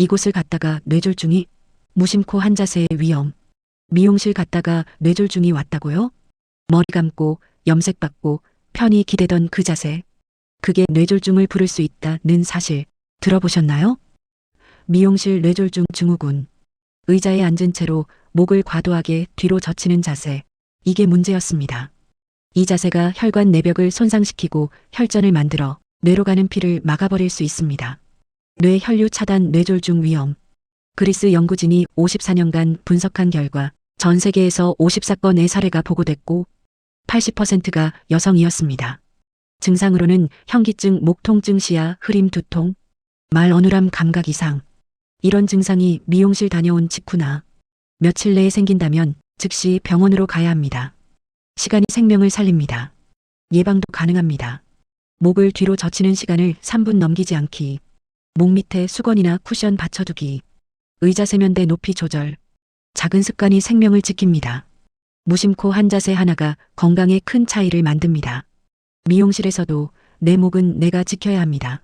이곳을 갔다가 뇌졸중이 무심코 한 자세의 위험. 미용실 갔다가 뇌졸중이 왔다고요? 머리 감고 염색받고 편히 기대던 그 자세. 그게 뇌졸중을 부를 수 있다는 사실 들어보셨나요? 미용실 뇌졸중 증후군. 의자에 앉은 채로 목을 과도하게 뒤로 젖히는 자세. 이게 문제였습니다. 이 자세가 혈관 내벽을 손상시키고 혈전을 만들어 뇌로 가는 피를 막아버릴 수 있습니다. 뇌 혈류 차단 뇌졸중 위험. 그리스 연구진이 54년간 분석한 결과 전 세계에서 54건의 사례가 보고됐고 80%가 여성이었습니다. 증상으로는 현기증, 목 통증, 시야, 흐림, 두통, 말 어눌함, 감각 이상. 이런 증상이 미용실 다녀온 직후나 며칠 내에 생긴다면 즉시 병원으로 가야 합니다. 시간이 생명을 살립니다. 예방도 가능합니다. 목을 뒤로 젖히는 시간을 3분 넘기지 않기. 목 밑에 수건이나 쿠션 받쳐두기. 의자 세면대 높이 조절. 작은 습관이 생명을 지킵니다. 무심코 한 자세 하나가 건강에 큰 차이를 만듭니다. 미용실에서도 내 목은 내가 지켜야 합니다.